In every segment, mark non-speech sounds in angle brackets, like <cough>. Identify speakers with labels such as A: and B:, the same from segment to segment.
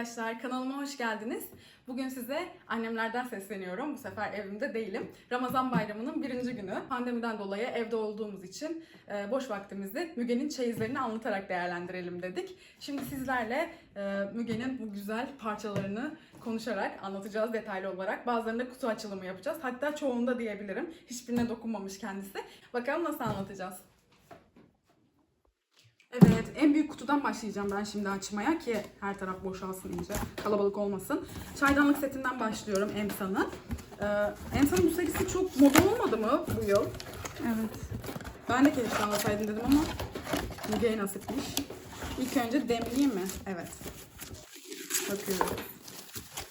A: arkadaşlar, kanalıma hoş geldiniz. Bugün size annemlerden sesleniyorum. Bu sefer evimde değilim. Ramazan bayramının birinci günü. Pandemiden dolayı evde olduğumuz için e, boş vaktimizi Müge'nin çeyizlerini anlatarak değerlendirelim dedik. Şimdi sizlerle e, Müge'nin bu güzel parçalarını konuşarak anlatacağız detaylı olarak. Bazılarında kutu açılımı yapacağız. Hatta çoğunda diyebilirim. Hiçbirine dokunmamış kendisi. Bakalım nasıl anlatacağız. Evet, en büyük kutudan başlayacağım ben şimdi açmaya ki her taraf boşalsın iyice, kalabalık olmasın. Çaydanlık setinden başlıyorum Emsa'nın. Ee, Emsa'nın bu serisi çok moda olmadı mı bu yıl?
B: Evet.
A: Ben de keşke anlasaydım dedim ama Müge'ye nasipmiş. İlk önce demleyeyim mi? Evet. Bakıyorum.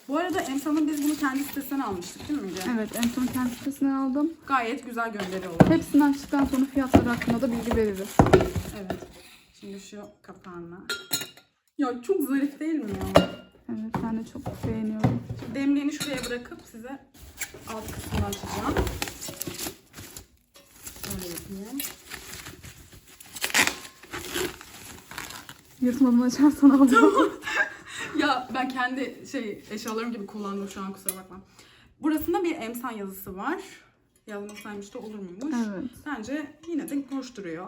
A: Bu arada Emsa'nın biz bunu kendi sitesinden almıştık değil mi Müge?
B: Evet en son kendi sitesinden aldım.
A: Gayet güzel gönderi oldu.
B: Hepsini açtıktan sonra fiyatları hakkında da bilgi veririz.
A: Evet. Şimdi şu kapağına. Ya çok zarif değil mi ya?
B: Evet ben de çok beğeniyorum.
A: Demliğini şuraya bırakıp size alt kısmını açacağım. Şöyle yapayım.
B: Yırtmadan açarsan aldım. <laughs>
A: Ya ben kendi şey eşyalarım gibi kullandım şu an kusura bakma. Burasında bir emsan yazısı var. Yazmasaymış da olur muymuş?
B: Evet.
A: Bence yine de hoş duruyor.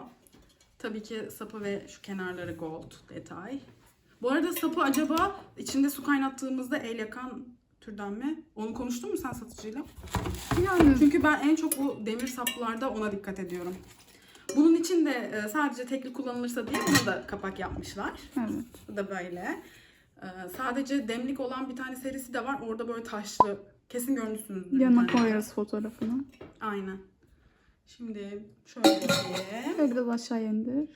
A: Tabii ki sapı ve şu kenarları gold detay. Bu arada sapı acaba içinde su kaynattığımızda el yakan türden mi? Onu konuştun mu sen satıcıyla?
B: Yani
A: Çünkü ben en çok bu demir saplarda ona dikkat ediyorum. Bunun için de e, sadece tekli kullanılırsa diye buna da kapak yapmışlar.
B: evet.
A: Bu da böyle. E, Sadece demlik olan bir tane serisi de var. Orada böyle taşlı. Kesin görmüşsünüzdür. bir
B: Yanına koyarız fotoğrafını.
A: Aynen. Şimdi şöyle yapayım.
B: Şöyle biraz aşağı indir.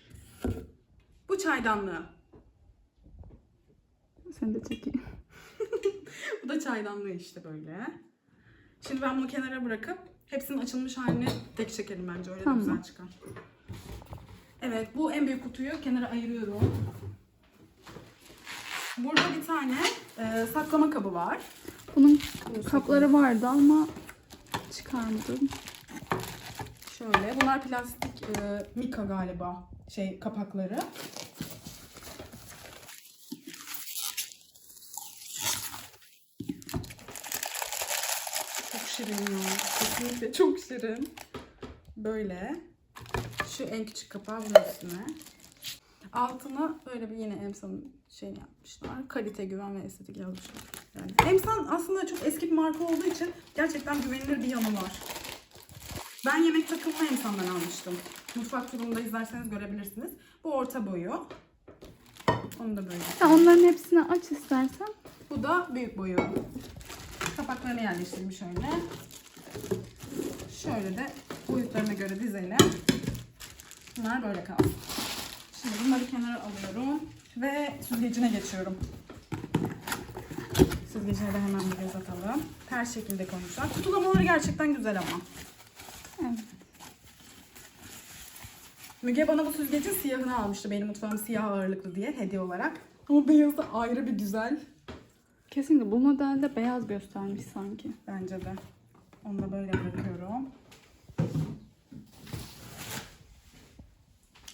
A: Bu çaydanlığı.
B: Seni de çekeyim. <laughs>
A: Bu da çaydanlığı işte böyle. Şimdi ben bunu kenara bırakıp hepsinin açılmış halini tek çekelim bence öyle
B: Tamam.
A: güzel çıkar. Evet bu en büyük kutuyu kenara ayırıyorum. Burada bir tane e, saklama kabı var.
B: Bunun kapları vardı ama çıkarmadım.
A: Şöyle bunlar plastik e, mika galiba şey kapakları. Çok şirin ya. Kesinlikle çok şirin. Böyle. Şu en küçük kapağı bunun üstüne. Altına böyle bir yine Emsan'ın şeyini yapmışlar. Kalite, güven ve estetik yazmışlar. Yani Emsan aslında çok eski bir marka olduğu için gerçekten güvenilir bir yanı var. Ben yemek takımını Emsan'dan almıştım. Mutfak turunda izlerseniz görebilirsiniz. Bu orta boyu. Onu da böyle.
B: Ya onların hepsini aç istersen.
A: Bu da büyük boyu. Kapaklarını yerleştirdim şöyle. Şöyle de boyutlarına göre dizelim. Bunlar böyle kalsın. Şimdi bunları kenara alıyorum ve süzgecine geçiyorum. Süzgecine de hemen bir göz atalım. Her şekilde koymuşlar. Kutulamaları gerçekten güzel ama.
B: Evet.
A: Müge bana bu süzgecin siyahını almıştı. Benim mutfağım siyah ağırlıklı diye hediye olarak. Ama beyazı ayrı bir güzel.
B: Kesinlikle bu modelde beyaz göstermiş sanki.
A: Bence de. Onu da böyle bırakıyorum.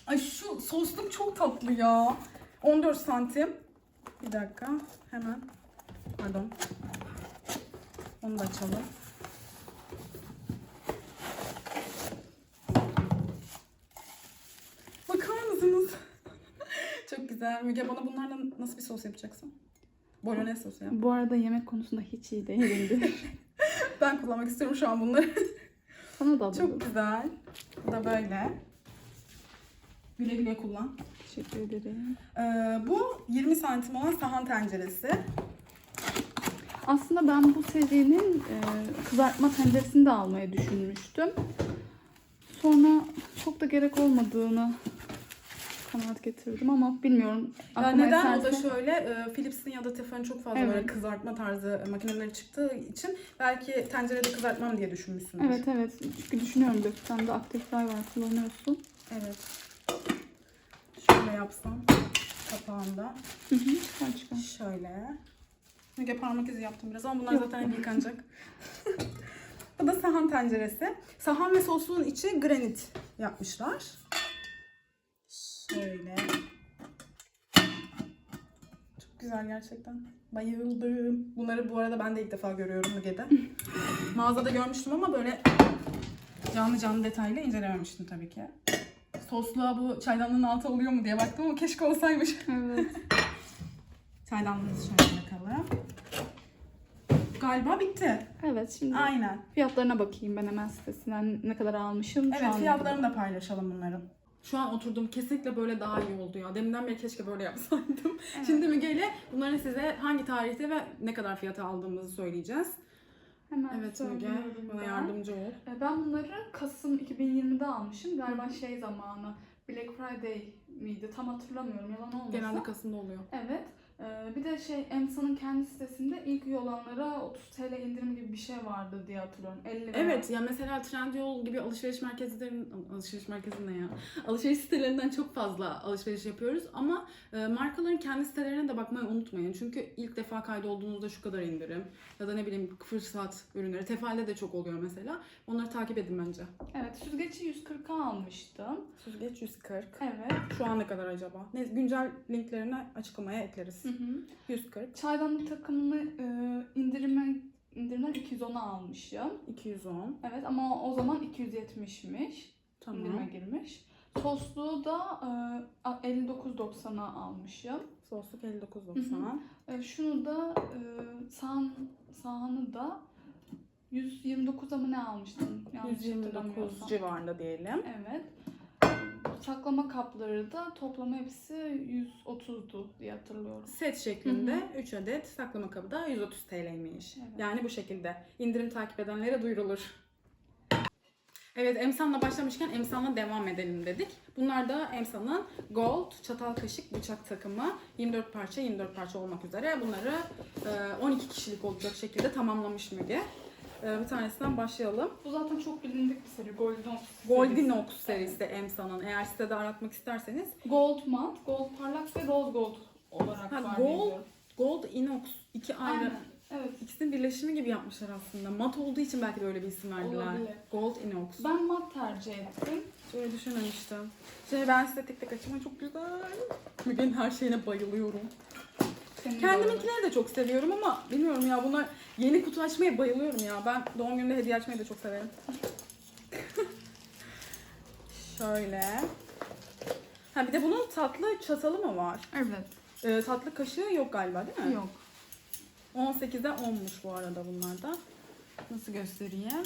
A: Ay şu sosluk çok tatlı ya. 14 santim. Bir dakika. Hemen. Pardon. Onu da açalım. Bakar mısınız? çok güzel. Müge bana bunlarla nasıl bir sos yapacaksın? Bolognese sosu yap.
B: Bu arada yemek konusunda hiç iyi değilimdir. <laughs>
A: Ben kullanmak istiyorum şu an bunları.
B: Sana da.
A: Çok güzel. Bu da böyle. Güle güle kullan.
B: Teşekkür ederim.
A: Ee, bu 20 santim olan sahan tenceresi.
B: Aslında ben bu serinin e, kızartma tenceresini de almayı düşünmüştüm. Sonra çok da gerek olmadığını kanaat getirdim ama bilmiyorum.
A: Yani
B: Aklıma
A: neden? O da
B: eserse-
A: şöyle, e, Philips'in ya da Tefal'in çok fazla
B: Evet.
A: böyle kızartma tarzı makineleri çıktığı için belki tencerede kızartmam diye düşünmüşsündür.
B: Evet evet. Çünkü düşünüyorum tane de aktifler var kullanıyorsun.
A: Evet. Şöyle yapsam kapağında.
B: Hı hı. Çıkar çıkar.
A: Şöyle. Müge parmak izi yaptım biraz ama bunlar
B: Yok.
A: zaten yıkanacak. <laughs> Bu da sahan tenceresi. Sahan ve sosluğun içi granit yapmışlar. Şöyle. Çok güzel gerçekten. Bayıldım. Bunları bu arada ben de ilk defa görüyorum Müge'de. <laughs> Mağazada görmüştüm ama böyle canlı canlı detaylı incelememiştim tabii ki. Sosluğa bu çaydanlığın altı oluyor mu diye baktım ama keşke olsaymış.
B: Evet. <laughs>
A: Çaydanlığımızı şöyle bakalım. Galiba bitti.
B: Evet şimdi
A: Aynen.
B: fiyatlarına bakayım ben hemen sitesinden ne kadar almışım.
A: Evet fiyatlarını da paylaşalım bunların. Şu an oturdum kesinlikle böyle daha iyi oldu ya. Deminden beri keşke böyle yapsaydım. <laughs>
B: Evet.
A: Şimdi Müge ile bunların size hangi tarihte ve ne kadar fiyata aldığımızı söyleyeceğiz.
B: Hemen
A: Evet Müge bana
B: ben.
A: yardımcı ol.
B: E, Ben bunları Kasım 2020'de almışım. Galiba şey zamanı Black Friday miydi? Tam hatırlamıyorum. Yalan olmasın.
A: Genelde Kasım'da oluyor.
B: Evet. Ee, bir de şey Emsa'nın kendi sitesinde ilk üye olanlara 30 TL indirim gibi bir şey vardı diye hatırlıyorum. 50 lira.
A: Evet ya mesela Trendyol gibi alışveriş merkezlerinin alışveriş merkezi ne ya? Alışveriş sitelerinden çok fazla alışveriş yapıyoruz ama e, markaların kendi sitelerine de bakmayı unutmayın. Çünkü ilk defa kaydolduğunuzda şu kadar indirim ya da ne bileyim fırsat ürünleri. Tefal'de de çok oluyor mesela. Onları takip edin bence.
B: Evet. Süzgeci 140'a almıştım.
A: Süzgeç 140.
B: Evet.
A: Şu an ne kadar acaba? Ne, güncel linklerini açıklamaya ekleriz.
B: Hı hı.
A: 140,
B: Çaydanlık takımını e, indirime indirimden 210'a almışım.
A: 210.
B: Evet ama o zaman 270'miş.
A: Tamam.
B: İndirime girmiş. Sosluğu da e, 59.90'a almışım.
A: Sosluk 59.90.
B: Hı E, şunu da e, sahan, sahanı da 129'a mı ne almıştım? Yanlış
A: 129
B: hatırlamıyorsam.
A: civarında diyelim.
B: Evet. Saklama kapları da toplama hepsi 130'du diye hatırlıyorum.
A: Set şeklinde 3 adet saklama kabı da 130 TL'ymiş.
B: Evet.
A: Yani bu şekilde. İndirim takip edenlere duyurulur. Evet Emsan'la başlamışken Emsan'la devam edelim dedik. Bunlar da Emsan'ın Gold çatal kaşık bıçak takımı 24 parça 24 parça olmak üzere bunları e, 12 kişilik olacak şekilde tamamlamış Müge. E, Bir tanesinden başlayalım.
B: Bu zaten çok bilindik bir seri. Goldinox
A: Goldinox
B: serisi.
A: serisi Emsan'ın. Eğer sitede aratmak isterseniz
B: Gold mat, gold parlak ve rose gold olarak
A: Ha,
B: var.
A: gold,
B: biliyorum.
A: Gold Inox iki ayrı
B: Aynen. Evet.
A: İkisinin birleşimi gibi yapmışlar aslında. Mat olduğu için belki de öyle bir isim verdiler.
B: Olabilir.
A: Gold Inox.
B: Ben mat tercih ettim.
A: Böyle düşünmemiştim. Şimdi ben size tek tek açayım. Ay, Çok güzel. Müge'nin her şeyine bayılıyorum. Kendiminkileri de çok seviyorum ama bilmiyorum ya bunlar yeni kutu açmaya bayılıyorum ya. Ben doğum gününde hediye açmayı da çok severim. <laughs> Şöyle. Ha bir de bunun tatlı çatalı mı var?
B: Evet.
A: Ee, tatlı kaşığı yok galiba değil mi?
B: Yok.
A: 18'de 10'muş bu arada bunlar da. Nasıl göstereyim?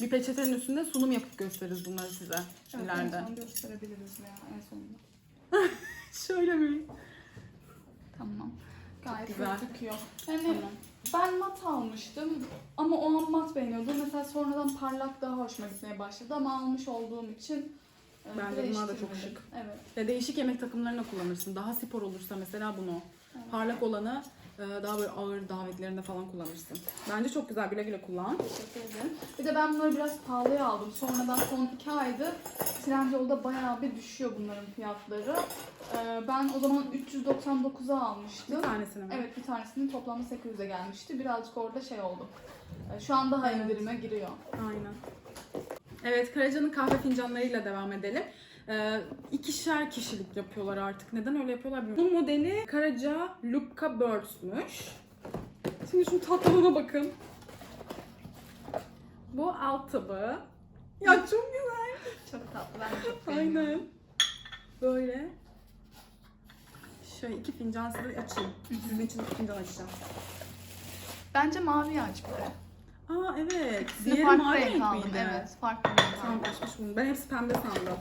A: Bir peçetenin üstünde sunum yapıp gösteririz bunları size
B: Evet,
A: ileride.
B: en son gösterebiliriz veya en sonunda. <laughs>
A: Şöyle mi?
B: Tamam. Gayet
A: Güzel.
B: gözüküyor. Yani
A: Tamam.
B: ben mat almıştım ama o an mat beğeniyordum. Mesela sonradan parlak daha hoşuma gitmeye başladı ama almış olduğum için e,
A: Bence bunlar da çok şık.
B: Evet.
A: Ve değişik yemek takımlarına kullanırsın. Daha spor olursa mesela bunu.
B: Evet.
A: Parlak olanı daha böyle ağır davetlerinde falan kullanırsın. Bence çok güzel. Güle güle kullan.
B: Teşekkür ederim. Bir de ben bunları biraz pahalıya aldım. Sonradan son iki aydır Trendyol'da bayağı bir düşüyor bunların fiyatları. Ee, ben o zaman 399'a almıştım.
A: Bir tanesini mi?
B: Evet bir tanesinin toplamda 800'e gelmişti. Birazcık orada şey oldu. Ee, Şu an daha
A: Evet.
B: indirime giriyor.
A: Aynen. Evet, Karaca'nın kahve fincanlarıyla devam edelim. Ee, ikişer kişilik yapıyorlar artık. Neden öyle yapıyorlar bilmiyorum. Bu modeli Karaca Lukka Birds'müş. Şimdi şu tatlılığına bakın. Bu alt tabağı. Ya çok güzel.
B: Çok tatlı. Ben çok.
A: Aynen. Böyle. Şöyle iki fincan size açayım. Sizin için iki fincan açacağım.
B: Bence mavi aç bir de.
A: Aa evet.
B: İkisini
A: Diğeri
B: farklı
A: mavi
B: renk
A: renk
B: aldım.
A: miydi?
B: Evet farklı renk
A: Tamam
B: aldım.
A: açmış bunu. Ben hepsi pembe sandım.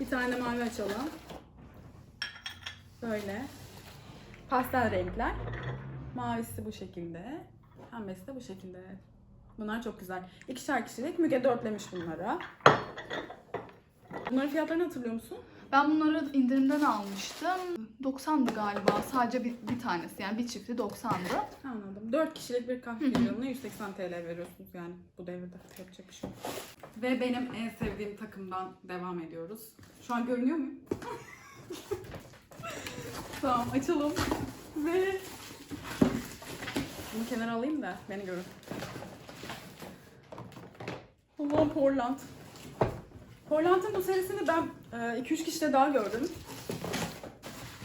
A: Bir tane mavi açalım. Böyle. Pastel renkler. Mavisi bu şekilde. Pembesi de bu şekilde. Bunlar çok güzel. İkişer kişilik. Müge dörtlemiş bunları. Bunların fiyatlarını hatırlıyor musun?
B: Ben bunları indirimden almıştım. 90'dı galiba. Sadece bir, bir tanesi yani bir çifti 90'dı.
A: Anladım. 4 kişilik bir kahve fincanına 180 TL veriyorsunuz yani bu devirde. Yapacak bir şey yok. Ve benim en sevdiğim takımdan devam ediyoruz. Şu an görünüyor muyum? <laughs> tamam açalım. Ve bunu kenara alayım da beni görün. Allah'ım Portland. Portland'ın bu serisini ben 2-3 kişide daha gördüm.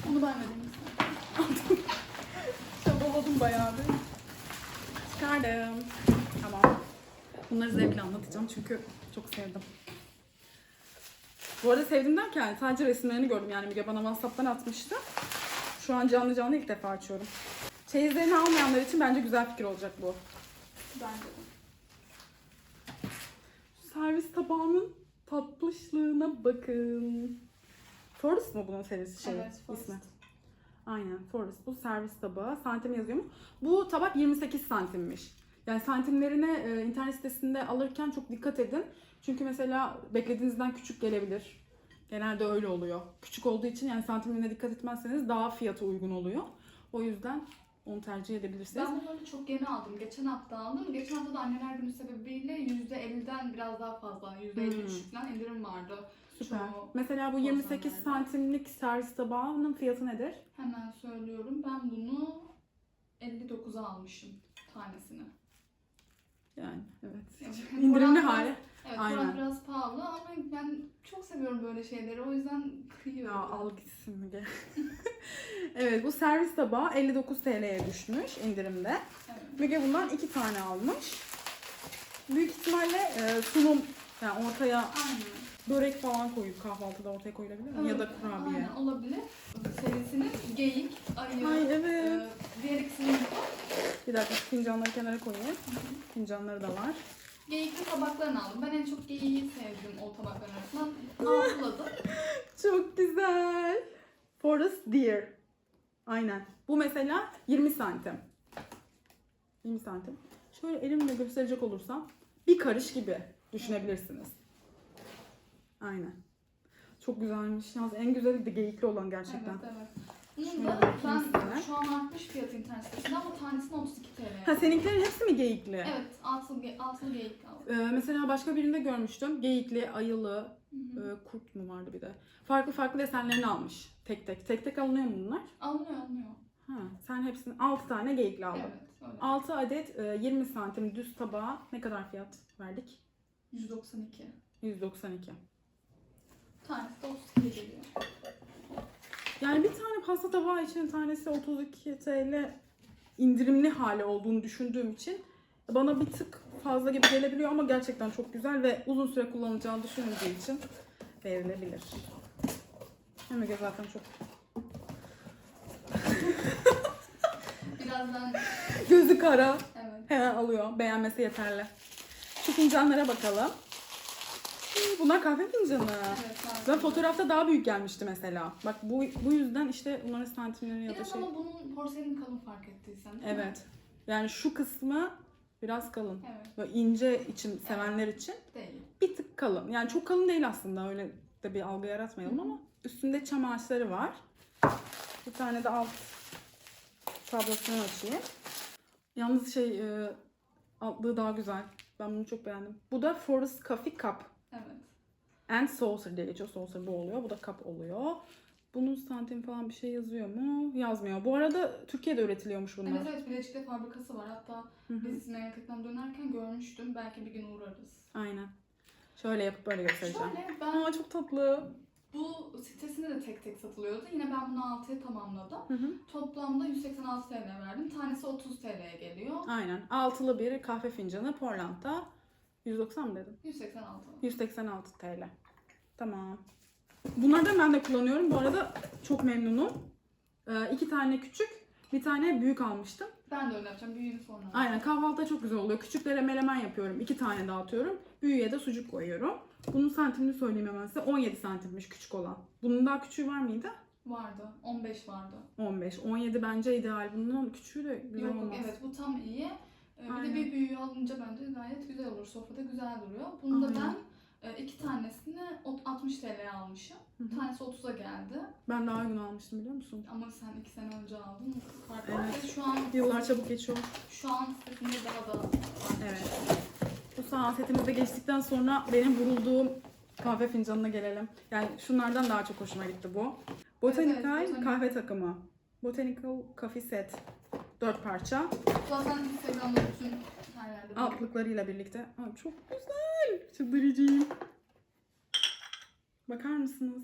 B: Bunu ben vereyim.
A: Çabaladım <laughs> bayağı bir. Çıkardım. Tamam. Bunları zevkle anlatacağım çünkü çok sevdim. Bu arada sevdim derken sadece resimlerini gördüm yani Müge bana Whatsapp'tan atmıştı. Şu an canlı canlı ilk defa açıyorum. Çeyizlerini almayanlar için bence güzel fikir olacak bu.
B: Bence de.
A: Servis tabağının tatlışlığına bakın. Forest mu bunun serisi şey
B: Evet, Forest.
A: ismi? Aynen Forest. Bu servis tabağı. Santim yazıyor mu? Bu tabak 28 santimmiş. Yani santimlerine e, internet sitesinde alırken çok dikkat edin. Çünkü mesela beklediğinizden küçük gelebilir. Genelde öyle oluyor. Küçük olduğu için yani santimlerine dikkat etmezseniz daha fiyatı uygun oluyor. O yüzden onu tercih edebilirsiniz.
B: Ben bunları çok yeni aldım. Geçen hafta aldım. Geçen hafta da anneler günü sebebiyle %50'den biraz daha fazla, %53
A: Hmm.
B: indirim vardı.
A: Süper.
B: Çoğu
A: Mesela bu 28
B: bozanlarda.
A: santimlik servis tabağının fiyatı nedir?
B: Hemen söylüyorum. Ben bunu 59'a almışım tanesini.
A: Yani evet.
B: Yani
A: İndirimli hali.
B: Evet,
A: Aynen.
B: Aynen. biraz pahalı ama ben çok seviyorum böyle şeyleri. O yüzden
A: Ya
B: kıyıyorum.
A: al gitsin Müge. <laughs> evet bu servis tabağı 59 TL'ye düşmüş indirimde.
B: Evet.
A: Müge bundan iki tane almış. Büyük ihtimalle e, sunum yani ortaya
B: Aynen.
A: börek falan koyup kahvaltıda ortaya koyulabilir mi? Ya da
B: Evet,
A: kurabiye.
B: Aynen olabilir. Serisinin geyik, ayı,
A: Ay evet.
B: e, diğer ikisinin
A: Bir dakika fincanları kenara koyayım. Fincanları da var.
B: Geyikli tabaklarını aldım. Ben en çok geyiği sevdim o tabakların arasından. Altıladım. <laughs>
A: Çok güzel. Forest Deer. Aynen. Bu mesela 20 santim. 20 santim. Şöyle elimle gösterecek olursam bir karış gibi düşünebilirsiniz. Aynen. Çok güzelmiş. Yalnız en güzeli de geyikli olan gerçekten.
B: Evet evet. Bunun da ben şu an artmış fiyatı internet sitesinde ama tanesine 32 TL.
A: Ha seninkilerin hepsi mi geyikli?
B: Evet, altılı, ge- altılı geyik aldım.
A: Ee, mesela başka birinde görmüştüm. Geyikli, ayılı,
B: Hı hı.
A: e, kurt mu vardı bir de. Farklı farklı desenlerini almış. Tek tek. Tek tek alınıyor mu bunlar?
B: Alınıyor alınıyor.
A: Ha, sen hepsini 6 tane geyikli aldın.
B: Evet öyle.
A: 6 adet e, 20 santim düz tabağa ne kadar fiyat verdik?
B: 192.
A: 192.
B: Tanesi de 32 geliyor.
A: Yani bir tane pasta tabağı için tanesi 32 TL indirimli hali olduğunu düşündüğüm için bana bir tık fazla gibi gelebiliyor ama gerçekten çok güzel ve uzun süre kullanılacağını düşünüldüğü için verilebilir. Hem de zaten çok
B: Birazdan
A: gözü kara
B: evet.
A: hemen alıyor. Beğenmesi yeterli. Şu fincanlara bakalım. Bunlar kahve fincanı.
B: Evet,
A: Ben fotoğrafta daha büyük gelmişti mesela. Bak bu bu yüzden işte bunların santimleri ya da
B: Biraz
A: şey.
B: ama bunun porselenin kalın fark ettiysen değil mi?
A: Evet. Yani şu kısmı biraz kalın.
B: Evet.
A: Böyle ince için sevenler için
B: Değil.
A: bir tık kalın. Yani çok kalın değil aslında öyle de bir algı yaratmayalım ama üstünde çam ağaçları var. Bir tane de alt tablosunu açayım. Yalnız şey e, altlığı daha güzel. Ben bunu çok beğendim. Bu da Forest Coffee Cup.
B: Evet.
A: And saucer diye geçiyor. Saucer bu oluyor. Bu da cup oluyor. Bunun santim falan bir şey yazıyor mu? Yazmıyor. Bu arada Türkiye'de üretiliyormuş bunlar.
B: Evet evet Bilecik'te fabrikası var. Hatta
A: Hı hı.
B: biz memleketten dönerken görmüştüm. Belki bir gün uğrarız.
A: Aynen. Şöyle yapıp böyle göstereceğim.
B: Şöyle ben
A: Aa çok tatlı.
B: bu sitesinde de tek tek satılıyordu. Yine ben bunu 6'ya tamamladım.
A: Hı hı.
B: Toplamda 186 TL verdim. Tanesi 30 TL'ye geliyor.
A: Aynen. Altılı bir kahve fincanı Portland'da. 190 mı dedim?
B: 186.
A: 186 TL. Tamam. Bunlardan ben de kullanıyorum. Bu arada çok memnunum. Ee, iki tane küçük, bir tane büyük almıştım.
B: Ben de öyle yapacağım. Büyüğünü sonra.
A: Aynen kahvaltıda çok güzel oluyor. Küçüklere melemen yapıyorum. iki tane dağıtıyorum. Büyüğe de sucuk koyuyorum. Bunun santimini söyleyeyim hemen size. 17 santimmiş küçük olan. Bunun daha küçüğü var mıydı?
B: Vardı. 15 vardı.
A: 15. 17 bence ideal. Bunun küçüğü de güzel
B: Yok yok
A: olmaz.
B: evet bu tam iyi. Ee, Bir
A: Aynen.
B: de bir büyüğü alınca bence gayet güzel olur. Sofrada güzel duruyor. Bunu da
A: Aynen.
B: ben e, iki tanesini ot- 60 TL'ye almışım.
A: Hı hı.
B: Tanesi 30'a geldi.
A: Ben daha gün almıştım biliyor musun?
B: Ama sen iki sene önce aldın. Fark var.
A: Evet.
B: Ve şu an
A: Yıllar çabuk geçiyor.
B: şu an sitesinde daha da
A: Evet. Bu saatimize geçtikten sonra benim vurulduğum kahve fincanına gelelim. Yani şunlardan daha çok hoşuma gitti bu. Botanical
B: Evet, evet,
A: kahve takımı. Botanical Coffee Set. 4 parça.
B: Zaten Instagram'da bütün her yerde.
A: Altlıklarıyla birlikte. Aa, çok güzel. Çıldırıcıyım. Bakar mısınız?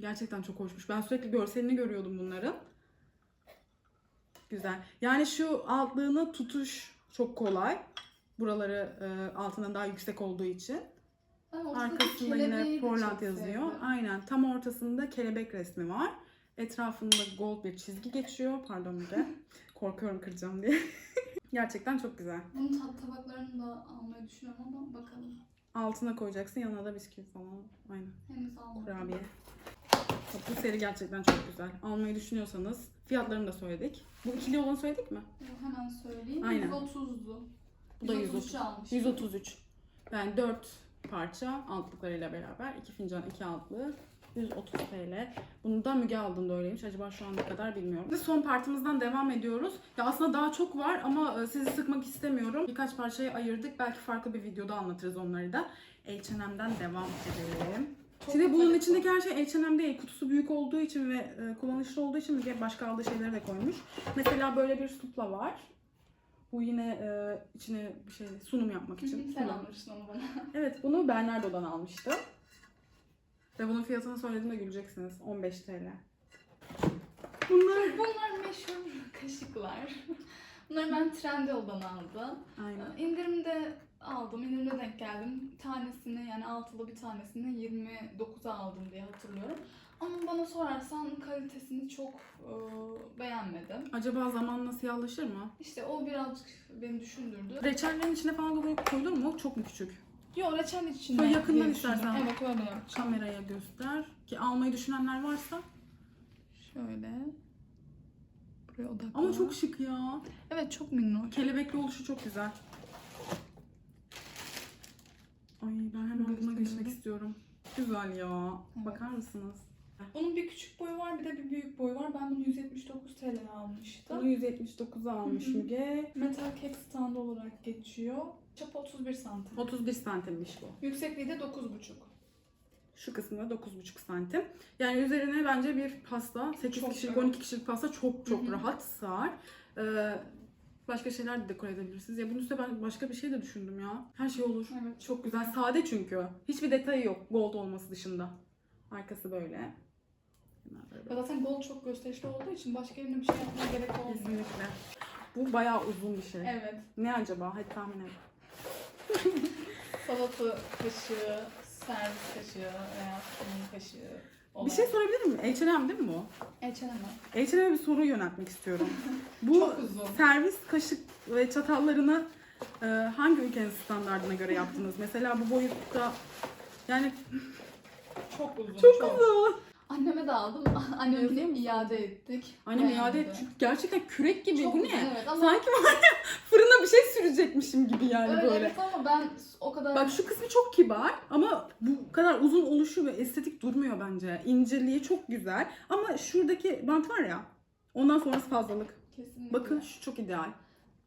A: Gerçekten çok hoşmuş. Ben sürekli görselini görüyordum bunların. Güzel. Yani şu altlığını tutuş çok kolay. Buraları e, altından daha yüksek olduğu için. Arkasında yine Portland yazıyor.
B: sevdim.
A: Aynen. Tam ortasında kelebek resmi var. Etrafında gold bir çizgi geçiyor. Pardon bir de. <laughs> Korkuyorum kıracağım diye. <laughs> Gerçekten çok güzel.
B: Bunun tat tabaklarını da almayı düşünüyorum ama bakalım.
A: Altına koyacaksın. Yanına da bisküvi falan. Aynen.
B: Henüz almadım.
A: Kurabiye. Bu seri gerçekten çok güzel. Almayı düşünüyorsanız fiyatlarını da söyledik. Bu ikili olanı söyledik mi?
B: Hemen söyleyeyim.
A: Aynen.
B: 130'du.
A: Bu da
B: 133
A: 130.
B: almış.
A: 133. Yani 4 parça altlıklarıyla beraber. 2 fincan, 2 altlı. 130 TL. Bunu da Müge aldığında öyleymiş. Acaba şu an ne kadar bilmiyorum. Ve son partımızdan devam ediyoruz. Ya aslında daha çok var ama e, sizi sıkmak istemiyorum. Birkaç parçayı ayırdık. Belki farklı bir videoda anlatırız onları da. H&M'den devam edelim.
B: Çok
A: Şimdi bunun içindeki her şey H&M değil. Kutusu büyük olduğu için ve e, kullanışlı olduğu için Müge başka aldığı şeyleri de koymuş. Mesela böyle bir supla var. Bu yine e, içine bir şey sunum yapmak için.
B: Sen almıştın onu bana.
A: Evet bunu Bernardo'dan almıştım. Ve bunun fiyatını söylediğimde güleceksiniz. 15 TL. Bunlar...
B: Bunlar meşhur kaşıklar. Bunları ben Trendyol'dan aldım.
A: Aynen.
B: İndirimde aldım. İndirimde denk geldim. Tanesini yani altılı bir tanesini 29'a aldım diye hatırlıyorum. Ama bana sorarsan kalitesini çok e, beğenmedim.
A: Acaba zamanla siyahlaşır mı?
B: İşte o birazcık beni düşündürdü.
A: Reçellerin içine falan koyulur mu? Çok mu küçük?
B: Yo reçel içinde.
A: Şöyle yakından
B: diye düşündüm.
A: istersen.
B: Evet öyle yapacağım.
A: Kameraya göster. Ki almayı düşünenler varsa.
B: Şöyle. Buraya odaklan.
A: Ama çok şık ya.
B: Evet çok minnoş.
A: Kelebekli oluşu çok güzel. Ay ben hemen buna geçmek istiyorum. Güzel ya.
B: Evet.
A: Bakar mısınız?
B: Bunun bir küçük boyu var bir de bir büyük boyu var. Ben bunu 179 TL'ye almıştım.
A: Bunu 179'a almış. Müge.
B: Metal kek standı olarak geçiyor. Çapı 31 santim.
A: 31 santimmiş bu.
B: Yüksekliği de 9,5.
A: Şu kısmı da 9,5 santim. Yani üzerine bence bir pasta, 8
B: Çok
A: kişilik,
B: evet.
A: 12 kişilik pasta çok çok rahat sığar. Ee, başka şeyler de dekore edebilirsiniz. Ya bunun üstüne ben başka bir şey de düşündüm ya. Her şey olur.
B: Evet.
A: Çok güzel. Sade çünkü. Hiçbir detayı yok gold olması dışında. Arkası böyle.
B: Ya zaten gold çok gösterişli olduğu için başka yerine bir şey yapmaya gerek olmuyor.
A: Kesinlikle. Bu bayağı uzun bir şey.
B: Evet.
A: Ne acaba? Hadi tahmin et. <laughs>
B: Salata kaşığı, servis kaşığı veya sunum kaşığı olan.
A: Bir şey sorabilir miyim? H&M değil mi bu?
B: H&M.
A: H&M'e bir soru yöneltmek istiyorum. <laughs> Bu
B: Çok
A: servis kaşık ve çatallarını e, hangi ülkenin standartına göre yaptınız? Mesela bu boyutta yani
B: Çok uzun.
A: çok uzun.
B: Anneme de aldım. <laughs> Annemkini
A: musun?
B: iade ettik.
A: Annem iade et
B: Beğendi.
A: çünkü gerçekten kürek gibi.
B: Çok
A: bu ne?
B: Evet ama
A: Sanki var ya <laughs> fırına bir şey sürecekmişim gibi yani
B: öyle
A: böyle.
B: evet ama ben o kadar
A: Bak şu kısmı çok kibar ama bu kadar uzun oluşu ve estetik durmuyor bence. İnceliği çok güzel ama şuradaki bant var ya ondan sonrası fazlalık.
B: kesinlikle.
A: Bakın şu çok ideal.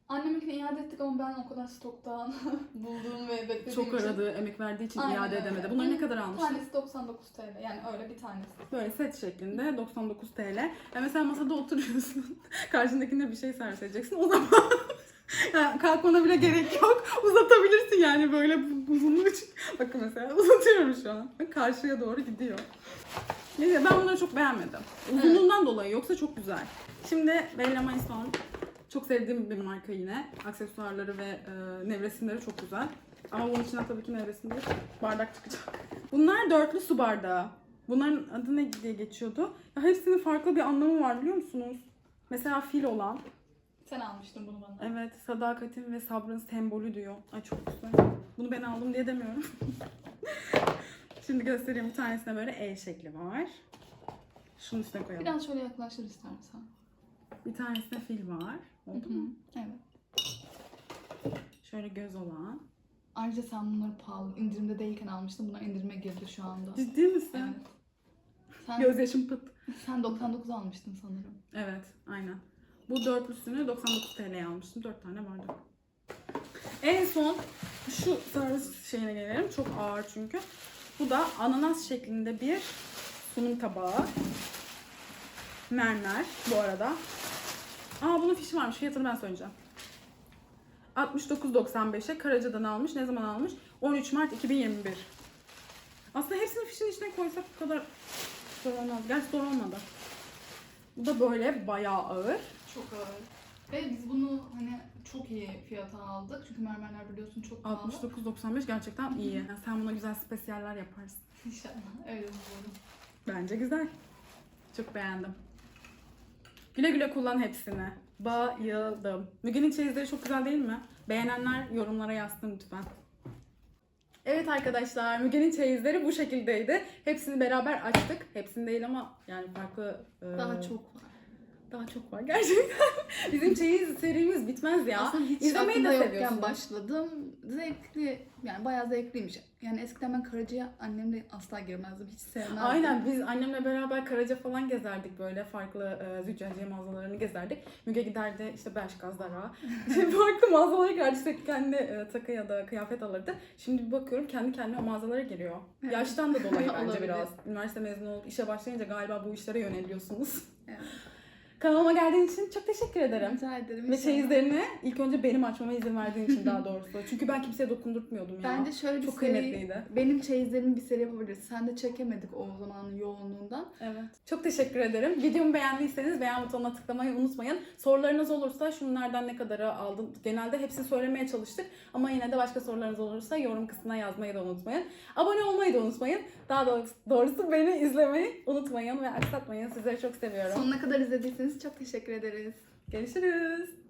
B: Anneminkini iade ettik ama ben o kadar stoktan <laughs> bulduğum ve beklediğim
A: Çok
B: için
A: aradığı, emek verdiği için
B: Aynen
A: iade
B: öyle.
A: edemedi. Bunları ne kadar almıştın?
B: Tanesi 99 TL yani öyle bir tanesi.
A: Böyle set şeklinde 99 TL. Ya mesela masada oturuyorsun. <laughs> Karşındakine bir şey servis edeceksin. O zaman <laughs> yani kalkmana bile gerek yok. Uzatabilirsin yani böyle bu uzunluğu için. Bakın mesela uzatıyorum şu an. Karşıya doğru gidiyor. Neyse ben bunları çok beğenmedim. Uzunluğundan dolayı yoksa çok güzel. Şimdi Bella Maison. Çok sevdiğim bir marka yine. Aksesuarları ve e, nevresimleri çok güzel. Ama bunun içinden tabii ki nevresim değil, bardak çıkacak. <laughs> Bunlar dörtlü su bardağı. Bunların adı ne diye geçiyordu? Ya hepsinin farklı bir anlamı var biliyor musunuz? Mesela fil olan.
B: Sen almıştın bunu bana.
A: Evet, sadakatin ve sabrın sembolü diyor. Ay çok güzel. Bunu ben aldım diye demiyorum. <laughs> Şimdi göstereyim bir tanesine böyle E şekli var. Şunun üstüne koyalım.
B: Biraz şöyle yaklaştır istersen.
A: Bir tanesinde fil var. Oldu
B: Hı hı.
A: mu?
B: Evet.
A: Şöyle göz olan.
B: Ayrıca sen bunları pahalı indirimde değilken almıştın. Bunlar indirime girdi şu anda.
A: Ciddi misin?
B: Evet. Sen,
A: Gözyaşım pıt.
B: sen 99 almıştın sanırım.
A: Evet, aynen. Bu dörtlüsünü 99 TL'ye almıştım. 4 tane vardı. En son şu servis şeyine gelelim. Çok ağır çünkü. Bu da ananas şeklinde bir sunum tabağı. Mermer bu arada. Aa bunun fişi varmış. Fiyatını ben söyleyeceğim. 69.95'e Karaca'dan almış. Ne zaman almış? 13 Mart 2021. Aslında hepsini fişin içine koysak bu kadar Zor olmaz. Gerçi zor olmadı. Bu da böyle bayağı ağır.
B: Çok ağır. Ve biz bunu hani çok iyi fiyata aldık. Çünkü mermerler biliyorsun çok pahalı.
A: 69.95 gerçekten iyi. Yani sen buna güzel spesiyaller yaparsın.
B: İnşallah öyle umuyorum.
A: Bence güzel. Çok beğendim. Güle güle kullan hepsini. Bayıldım. Müge'nin çeyizleri çok güzel değil mi? Beğenenler yorumlara yazsın lütfen. Evet arkadaşlar Müge'nin çeyizleri bu şekildeydi. Hepsini beraber açtık. Hepsini değil ama yani farklı... e,
B: Daha çok var.
A: Daha çok var gerçekten. <laughs> Bizim çeyiz serimiz bitmez ya.
B: Aslında hiç
A: İzlemeyi de
B: yokken başladım. Zevkli, yani bayağı zevkliymiş. Yani eskiden ben Karaca'ya annemle asla girmezdim. Hiç sevmezdim.
A: Aynen biz annemle beraber Karaca falan gezerdik böyle farklı e, züccaciye mağazalarını gezerdik. Müge giderdi işte Bershkazlara. <laughs> işte farklı mağazalara giderdi işte kendi e, takı ya da kıyafet alırdı. Şimdi bir bakıyorum kendi kendine o mağazalara giriyor.
B: Evet.
A: Yaştan da dolayı <laughs> bence biraz. Üniversite mezunu olup işe başlayınca galiba bu işlere yöneliyorsunuz.
B: Evet.
A: Kanalıma geldiğin için çok teşekkür ederim.
B: Rica ederim.
A: Ve çeyizlerini ilk önce benim açmama izin verdiğin için daha doğrusu. <laughs> Çünkü ben kimseye dokundurtmuyordum ya.
B: Bence şöyle bir
A: Çok
B: seri,
A: kıymetliydi.
B: benim çeyizlerimi bir seri yapabiliriz. Sen de çekemedik o zamanın yoğunluğundan.
A: Evet. Çok teşekkür ederim. Videomu beğendiyseniz beğen butonuna tıklamayı unutmayın. Sorularınız olursa şunlardan ne kadarı aldım. Genelde hepsini söylemeye çalıştık. Ama yine de başka sorularınız olursa yorum kısmına yazmayı da unutmayın. Abone olmayı da unutmayın. Daha doğrusu beni izlemeyi unutmayın ve aksatmayın. Sizleri çok seviyorum.
B: Sonuna kadar izlediyseniz çok teşekkür ederiz.
A: Görüşürüz.